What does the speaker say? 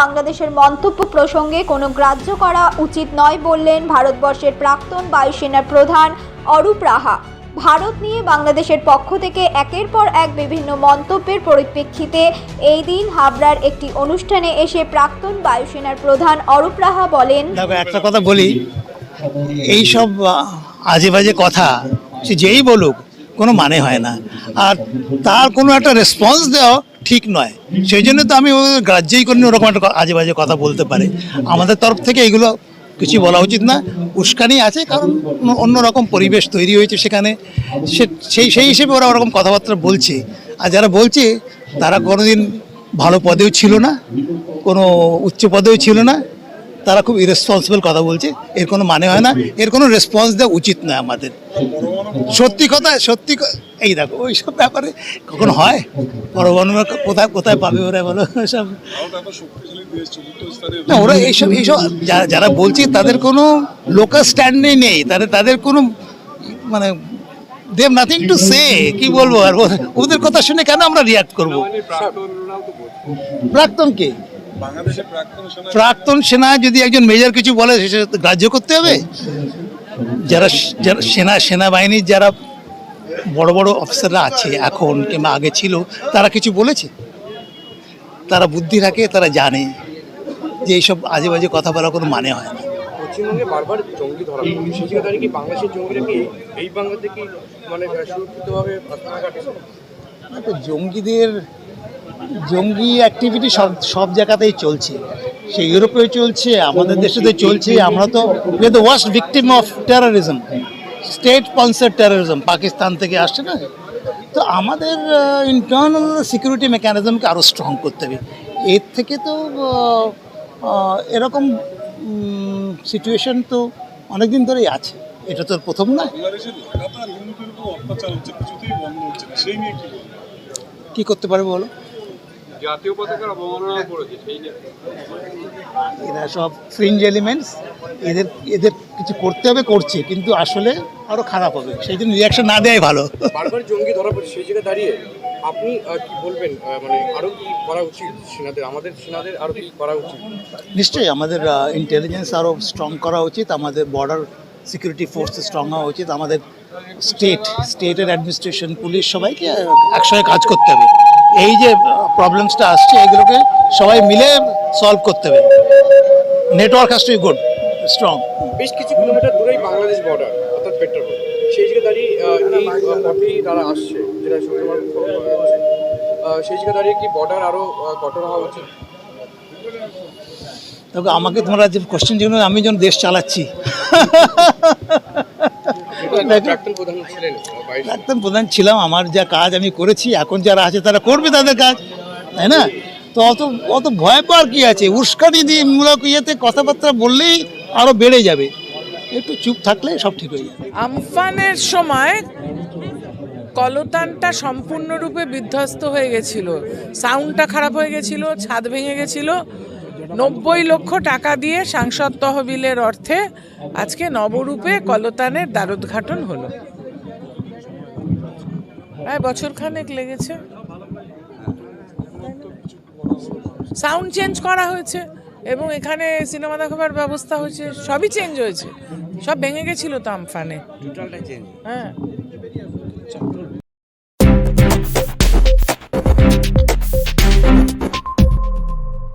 বাংলাদেশের মন্তব্য প্রসঙ্গে কোনো গ্রাহ্য করা উচিত নয় বললেন ভারতবর্ষের প্রাক্তন বায়ুসেনার প্রধান অরূপ রাহা। ভারত নিয়ে বাংলাদেশের পক্ষ থেকে একের পর এক বিভিন্ন মন্তব্যের পরিপ্রেক্ষিতে এই দিন হাবড়ার একটি অনুষ্ঠানে এসে প্রাক্তন বায়ুসেনার প্রধান অরূপ রাহা বলেন একটা কথা বলি এই সব আজে বাজে কথা, সে যেই বলুক, কোনো মানে হয় না। আর তার কোনো একটা রেসপন্স দেওয়া ঠিক নয়। সেই জন্য তো আমি গ্রাহ্যই করিনি ওরকম একটা আজে বাজে কথা বলতে পারে। আমাদের তরফ থেকে এগুলো কিছু বলা উচিত না। উস্কানি আছে, কারণ অন্য- অন্যরকম পরিবেশ তৈরি হয়েছে সেখানে। সেই সেই হিসেবে ওরা ওরকম কথাবার্তা বলছে। আর যারা বলছে, তারা কোনোদিন ভালো পদেও ছিল না, কোনো উচ্চ পদেও ছিল না। তারা খুব ইরেসপন্সিবল কথা বলছে। এর কোনো মানে হয় না। এর কোনো রেসপন্স দেওয়া উচিত নয় আমাদের। সত্যি কথা সত্যি এই দেখো ওই সব ব্যাপারে কখনো হয়? পরমাণু কোথায় কোথায় পাবে ওরা বলো? সব না ওরা এইসব এইসব যারা যারা বলছে তাদের কোনো লোকাল স্ট্যান্ডে নেই। তাদের তাদের কোনো মানে দেব নাথিং টু সে কি বলব আর ওদের কথা শুনে কেন আমরা রিয়াক্ট করব? প্রাক্তনরাও প্রাক্তন কে? প্রাক্তন সেনা যদি একজন মেজর কিছু বলে সেটা গ্রাহ্য করতে হবে? যারা যারা সেনা সেনাবাহিনীর যারা বড় বড় অফিসাররা আছে এখন কিংবা আগে ছিল তারা কিছু বলেছে? তারা বুদ্ধি রাখে তারা জানে যে এইসব আজে বাজে কথা বলার কোনো মানে হয় না। পশ্চিমবঙ্গে বারবার জঙ্গি ধরা পড়ছে সেই দাঁড়িয়ে কি বাংলাদেশের জঙ্গিরা কি এই বাংলাতে কি মানে সুরক্ষিতভাবে জঙ্গিদের জঙ্গি অ্যাক্টিভিটি সব সব জায়গাতেই চলছে। সে ইউরোপেও চলছে আমাদের দেশেতে চলছে। আমরা তো we are the worst victim of terrorism state sponsor terrorism Pakistan থেকে আসছে না? তো আমাদের ইন্টারনাল সিকিউরিটি মেকানিজমকে আরও স্ট্রং করতে হবে। এর থেকে তো এরকম সিচুয়েশন তো অনেকদিন ধরেই আছে। এটা তো প্রথম না। কি করতে পারবে বলো? জাতীয় পতাকার অবমাননা করেছে সেই এরা সব ফ্রিঞ্জ এলিমেন্টস এদের এদের কিছু করতে হবে করছে কিন্তু আসলে আরও খারাপ হবে সেই জন্য রিয়াকশন না দেওয়াই ভালো। বারবার জঙ্গি ধরা পড়ছে সেই জায়গায় দাঁড়িয়ে আপনি কি বলবেন? মানে আরও কি করা উচিত সেনাদের আমাদের সেনাদের আরও কি করা উচিত? নিশ্চয়ই আমাদের ইন্টেলিজেন্স আরও স্ট্রং করা উচিত আমাদের বর্ডার সিকিউরিটি ফোর্স স্ট্রং হওয়া উচিত আমাদের স্টেট স্টেটের অ্যাডমিনিস্ট্রেশন পুলিশ সবাইকে একসঙ্গে কাজ করতে হবে। এই যে প্রবলেমসটা আসছে এগুলোকে সবাই মিলে সলভ করতে হবে। Network has to good strong বেশ কিছু কিলোমিটার দূরেই বাংলাদেশ বর্ডার অর্থাৎ পেট্রোল সেই জায়গায় দাঁড়িয়ে এই তারা আসছে যেটা শুক্রবার সেই জায়গায় দাঁড়িয়ে কি বর্ডার আরও কঠোর হওয়া উচিত? তবে আমাকে তোমরা যে কোশ্চেন যেগুলো আমি যখন দেশ চালাচ্ছি প্রাক্তন প্রধান ছিলাম আমার যা কাজ আমি করেছি এখন যারা আছে তারা করবে তাদের কাজ তাই না? তো অত অত ভয় পাওয়ার কি আছে? উস্কানি দিয়ে মূলক ইয়েতে কথাবার্তা বললেই আরও বেড়ে যাবে। একটু চুপ থাকলে সব ঠিক হয়ে যাবে। আমফানের সময় কলতানটা সম্পূর্ণরূপে বিধ্বস্ত হয়ে গেছিল। সাউন্ডটা খারাপ হয়ে গেছিল ছাদ ভেঙে গেছিল নব্বই লক্ষ টাকা দিয়ে সাংসদ তহবিলের অর্থে আজকে নবরূপে কলতানের দ্বারোদ্ঘাটন হলো। প্রায় বছরখানেক লেগেছে। সাউন্ড চেঞ্জ করা হয়েছে এবং এখানে সিনেমা দেখাবার ব্যবস্থা হয়েছে সবই চেঞ্জ হয়েছে। সব ভেঙে গেছিল তো আমফানে। হ্যাঁ।